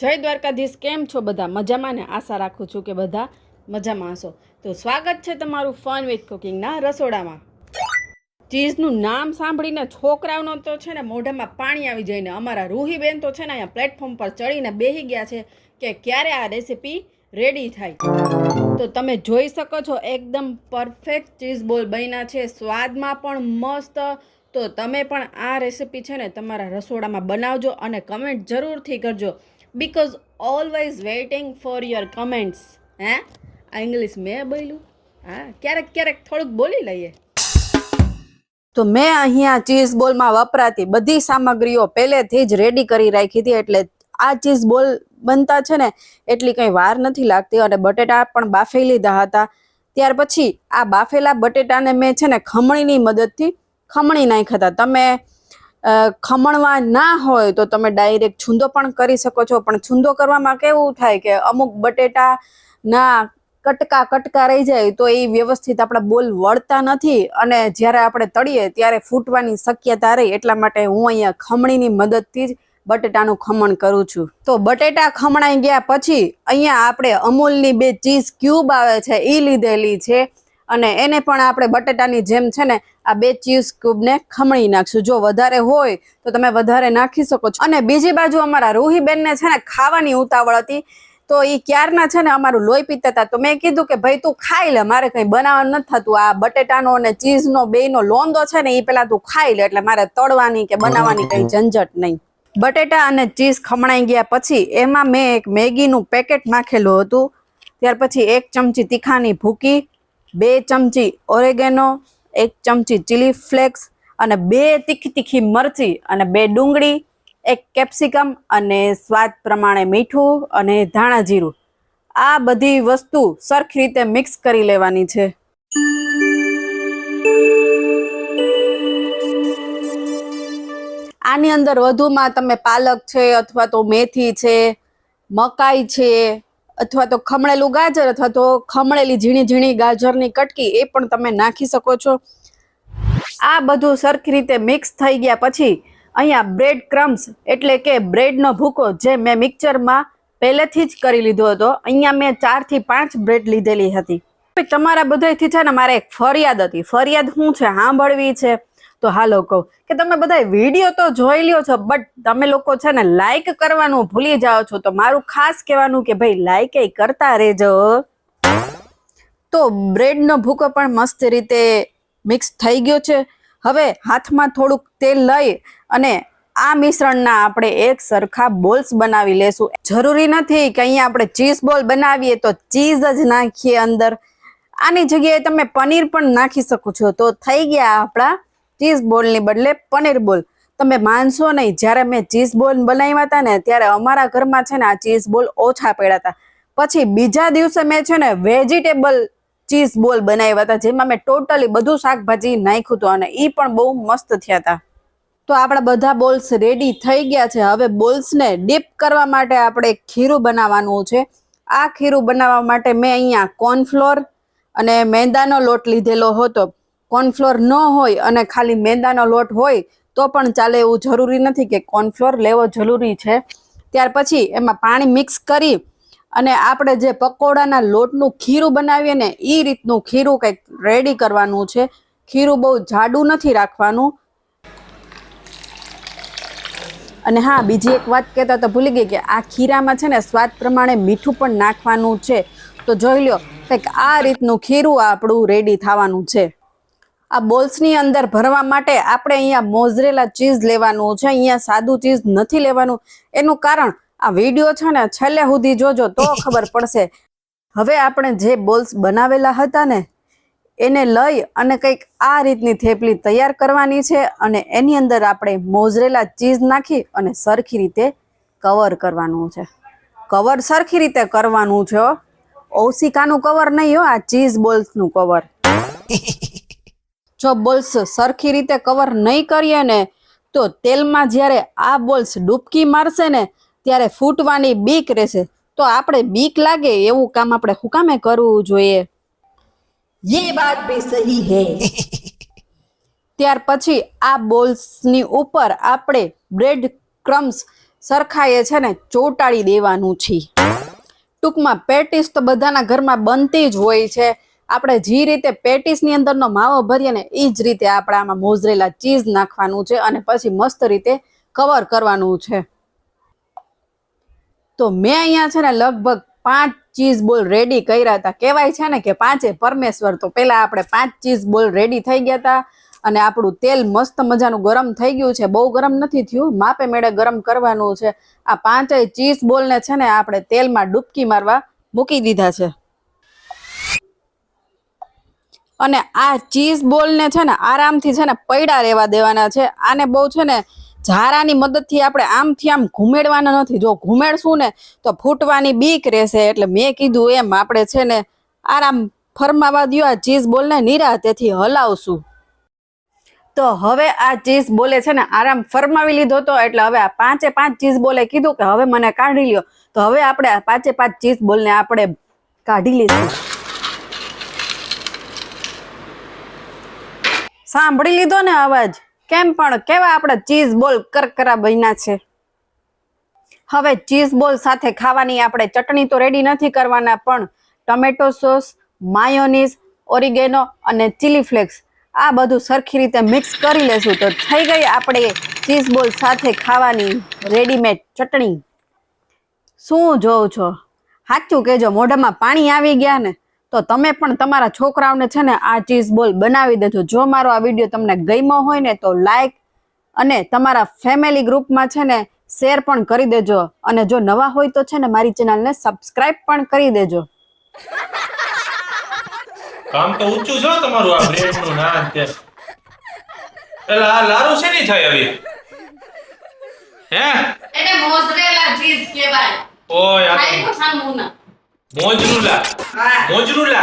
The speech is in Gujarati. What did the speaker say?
જય દ્વારકાધીશ, કેમ છો બધા? મજામાં ને? આશા રાખું છું કે બધા મજામાં હશો. તો સ્વાગત છે તમારું ફન વિથ કુકિંગના રસોડામાં. ચીઝનું નામ સાંભળીને છોકરાઓનો તો છે ને મોઢામાં પાણી આવી જઈને અમારા રૂહીબેન તો છે ને અહીંયા પ્લેટફોર્મ પર ચડીને બેસી ગયા છે કે ક્યારે આ રેસીપી રેડી થાય. તો તમે જોઈ શકો છો, એકદમ પરફેક્ટ ચીઝ બોલ બન્યા છે. સ્વાદમાં પણ મસ્ત. તો તમે પણ આ રેસીપી છે ને તમારા રસોડામાં બનાવજો અને કમેન્ટ જરૂરથી કરજો. Because always waiting for your comments હે આ ઇંગ્લિશ મેં બોલ્યું? હા, ક્યારેક ક્યારેક થોડુંક બોલી લઈએ. તો મેં અહીંયા ચીઝ બોલમાં વપરાતી બધી સામગ્રીઓ પહેલેથી જ રેડી કરી રાખી હતી એટલે આ ચીઝ બોલ બનતા છે ને, એટલી કંઈ વાર નથી લાગતી અને બટેટા પણ બાફી લીધા હતા. ત્યાર પછી આ બાફેલા બટેટાને મેં છે ને ખમણીની મદદથી ખમણી નાખ્યા હતા. તમે ખમણવા ના હોય તો તમે ડાયરેક્ટ છૂંદો પણ કરી શકો છો. પણ છૂંદો કરવામાં કેવું થાય કે અમુક બટેટા ના કટકા કટકા રહી જાય તો એ વ્યવસ્થિત આપણા બોલ વળતા નથી અને જ્યારે આપણે તળીએ ત્યારે ફૂટવાની શક્યતા રહી. એટલા માટે હું અહીંયા ખમણીની મદદથી જ બટેટાનું ખમણ કરું છું. તો બટેટા ખમણાઈ ગયા પછી અહીંયા આપણે અમૂલની બે ચીઝ ક્યુબ આવે છે એ લીધેલી છે. અને એને પણ આપણે બટેટાની જેમ છે ને આ બે ચીઝ ક્યુબને ખમણી નાખશું. જો વધારે હોય તો તમે વધારે નાખી શકો છો. અને બીજી બાજુ અમારા રૂહીબેનને છે ને ખાવાની ઉતાવળ હતી. તો એ ક્યારના છે ને અમારું લોહી પીતા હતા. તો મેં કીધું કે ભાઈ તું ખાઈ લે મારે કંઈ બનાવવાનું નથી થતું. આ બટેટાનો અને ચીઝનો બેયનો લોંદો છે ને એ પેલા તું ખાઈ લે એટલે મારે તળવાની કે બનાવવાની કંઈ ઝંઝટ નહીં. બટેટા અને ચીઝ ખમણાઈ ગયા પછી એમાં મેં એક મેગીનું પેકેટ નાખેલું હતું. ત્યાર પછી એક ચમચી તીખાની ભૂકી બે ચમચી ઓરેગેનો, એક ચમચી ચીલી ફ્લેક્સ અને બે તીખી તીખી મરચી અને બે ડુંગળી, એક કેપ્સિકમ અને સ્વાદ પ્રમાણે મીઠું અને ધાણા જીરું. આ બધી વસ્તુ સરખી રીતે મિક્સ કરી લેવાની છે. આની અંદર વધુમાં તમે પાલક છે અથવા તો મેથી છે, મકાઈ છે અથવા તો ખમણેલું ગાજર અથવા તો ખમણેલી ઝીણી ઝીણી ગાજરની કટકી એ પણ તમે નાખી શકો છો. આ બધું સરખી રીતે મિક્સ થઈ ગયા પછી અહીંયા બ્રેડ ક્રમ્સ એટલે કે બ્રેડનો ભૂકો જે મેં મિક્સરમાં પહેલેથી જ કરી લીધો હતો. અહીંયા મેં ચારથી પાંચ બ્રેડ લીધેલી હતી. તમારા બધાથી છે ને, મારે એક ફરિયાદ હતી. ફરિયાદ શું છે? સાંભળવી છે. તો હાલો કહું કે તમે બધા વીડિયો તો જોઈ લ્યો છો બટ તમે લોકો છે ને લાઈક કરવાનું ભૂલી જાઓ છો. તો મારું ખાસ કહેવાનું કે ભાઈ લાઈક એ કરતા રહેજો. તો બ્રેડનો ભૂકો પણ મસ્ત રીતે મિક્સ થઈ ગયો છે. હવે હાથમાં થોડુંક તેલ લઈ અને આ મિશ્રણના આપણે એક સરખા બોલ્સ બનાવી લેશું. જરૂરી નથી કે અહીંયા આપણે ચીઝ બોલ બનાવીએ તો ચીઝ જ નાખીએ અંદર. આની જગ્યાએ તમે પનીર પણ નાખી શકો છો. તો થઈ ગયા આપણા ચીઝ બોલની બદલે પનીર બોલ. તમે માનશો નહીં, જ્યારે મેં ચીઝ બોલ બનાવ્યા હતા ને, ત્યારે અમારા ઘરમાં છે ને આ ચીઝ બોલ ઓછા પડ્યા હતા. પછી બીજા દિવસે મેં છે ને વેજીટેબલ ચીઝ બોલ બનાવ્યા હતા, જેમાં મેં ટોટલી બધું શાકભાજી નાખ્યું હતું અને એ પણ બહુ મસ્ત થયા હતા. તો આપણા બધા બોલ્સ રેડી થઈ ગયા છે. હવે બોલ્સને ડીપ કરવા માટે આપણે ખીરું બનાવવાનું છે. આ ખીરું બનાવવા માટે મેં અહીંયા કોર્નફ્લોર અને મેંદાનો લોટ લીધેલો હતો. કોર્નફ્લોર ન હોય અને ખાલી મેંદાનો લોટ હોય, તો પણ ચાલે એવું જરૂરી નથી કે કોર્નફ્લોર લેવો જરૂરી છે. ત્યાર પછી એમાં પાણી મિક્સ કરી અને આપણે જે પકોડાના લોટનું ખીરું બનાવીએ ને એ રીતનું ખીરું કંઈક રેડી કરવાનું છે. ખીરું બહુ જાડું નથી રાખવાનું. અને હા, બીજી એક વાત કહેતા તો ભૂલી ગઈ કે આ ખીરામાં છે ને, સ્વાદ પ્રમાણે મીઠું પણ નાખવાનું છે. તો જોઈ લો કંઈક આ રીતનું ખીરું આપણું રેડી થવાનું છે. આ બોલ્સની અંદર ભરવા માટે આપણે અહીંયા મોઝરેલા ચીઝ લેવાનું છે, અહીંયા સાદું ચીઝ નથી લેવાનું. એનું કારણ આ વીડિયો છે ને છેલ્લે સુધી જોજો તો ખબર પડશે. હવે આપણે જે બોલ્સ બનાવેલા હતા ને, એને લઈ અને કંઈક આ રીતની થેપલી તૈયાર કરવાની છે અને એની અંદર આપણે મોઝરેલા ચીઝ નાખી અને સરખી રીતે કવર કરવાનું છે. કવર સરખી રીતે કરવાનું છે. ઓસિકાનું કવર નહીં હો, આ ચીઝ બોલ્સનું કવર. જો બોલ્સ સરખી રીતે કવર નહીં કરીએ ને તો તેલમાં જ્યારે આ બોલ્સ ડૂબકી મારશે ને ત્યારે ફૂટવાની બીક રહેશે. તો આપણે બીક લાગે એવું કામ આપણે હુકામે કરવું જોઈએ? યે વાત ભી સહી હે. ત્યાર પછી આ બોલ્સની ઉપર આપણે બ્રેડ ક્રમ્સ સરખાએ છે ને ચોટાડી દેવાનું છે. ટૂંકમાં પેટીસ તો બધાના ઘરમાં બનતી જ હોય છે. આપણે જે રીતે પેટીસની અંદરનો માવો ભરીએ ને એ જ રીતે આપણે આમાં મોઝરેલા ચીઝ નાખવાનું છે અને પછી મસ્ત રીતે કવર કરવાનું છે. તો મેં અહીંયા છે ને લગભગ પાંચ ચીઝ બોલ રેડી કર્યા હતા. કહેવાય છે ને કે પાંચે પરમેશ્વર. તો પહેલા આપણે પાંચ ચીઝ બોલ રેડી થઈ ગયા હતા અને આપણું તેલ મસ્ત મજાનું ગરમ થઈ ગયું છે. બહુ ગરમ નથી થયું. માપે મેળે ગરમ કરવાનું છે. આ પાંચેય ચીઝ બોલને છે ને આપણે તેલમાં ડૂબકી મારવા મૂકી દીધા છે. અને આ ચીઝ બોલને છે ને આરામથી છે ને પૈડા રહેવા દેવાના છે. આને બહુ છે ને ઝારાની મદદથી આપણે આમથી આમ ઘુમેડવાના નથી. જો ઘુમેડશું ને તો ફૂટવાની બીક રહેશે. એટલે મેં કીધું એમ આપણે છે ને આરામ ફરમાવા દ્યો, આ ચીઝ બોલને નિરાતેથી હલાવશું. તો હવે આ ચીઝ બોલે છે ને આરામ ફરમાવી લીધો તો, એટલે હવે આ પાંચે પાંચ ચીઝ બોલે કીધું કે હવે મને કાઢી લ્યો. તો હવે આપણે પાંચે પાંચ ચીઝ બોલને આપણે કાઢી લીધું. સાંભળી લીધો ને અવાજ? કેમ પણ કેવા આપણા ચીઝ બોલ કરકરા બન્યા છે? હવે ચીઝ બોલ સાથે ખાવાની આપણે ચટણી તો રેડી નથી કરવાના, પણ ટમેટો સોસ, માયોનીઝ, ઓરિગેનો અને ચીલી ફ્લેક્સ આ બધું સરખી રીતે મિક્સ કરી લેશું તો થઈ ગઈ આપણે ચીઝ બોલ સાથે ખાવાની રેડીમેડ ચટણી. શું જોઉં છો? સાચું કહેજો, મોઢામાં પાણી આવી ગયા ને તો તમે પણ તમારા છોકરાઓને છે ને આ ચીઝ બોલ બનાવી દેજો. જો મારો આ વીડિયો તમને ગમ્યો હોય ને તો લાઈક અને તમારા ફેમિલી ગ્રુપમાં છે ને શેર પણ કરી દેજો. અને જો નવા હોય તો છે ને મારી ચેનલને સબસ્ક્રાઇબ પણ કરી દેજો. કામ તો ઊંચું છે તમારું આ બ્રેડનું ના ને એટલે આ લારું શેની થાય હવે? હે? એને મોઝરેલા ચીઝ કહેવાય. ઓય આ ખાઈ તો સામુના মজরুলা হ্যাঁ। মজরুলা